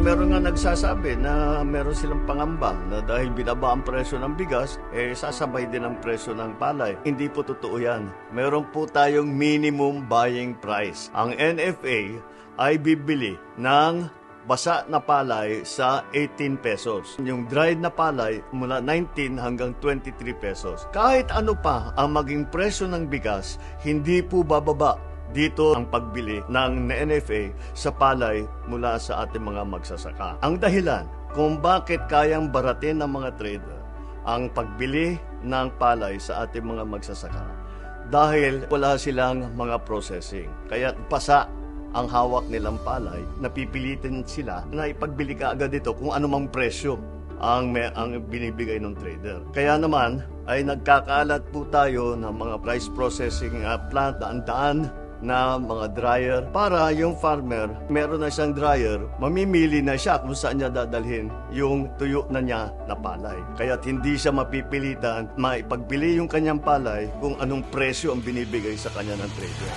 meron nga nagsasabi na meron silang pangamba na dahil binaba ang presyo ng bigas, eh sasabay din ang presyo ng palay. Hindi po totoo yan. Meron po tayong minimum buying price. Ang NFA ay bibili ng basa na palay sa 18 pesos. Yung dried na palay mula 19 hanggang 23 pesos. Kahit ano pa ang maging presyo ng bigas, hindi po bababa dito ang pagbili ng NFA sa palay mula sa ating mga magsasaka. Ang dahilan kung bakit kayang baratin ng mga trader ang pagbili ng palay sa ating mga magsasaka dahil wala silang mga processing. Kaya pasa ang hawak nilang palay, napipilitin sila na ipagbili ka agad ito kung anumang presyo ang may, ang binibigay ng trader. Kaya naman ay nagkakalat po tayo ng mga price processing uh, plant daan-daan na mga dryer para yung farmer, meron na siyang dryer, mamimili na siya kung saan niya dadalhin yung tuyo na niya na palay. Kaya hindi siya mapipilitan maipagbili yung kanyang palay kung anong presyo ang binibigay sa kanya ng trader.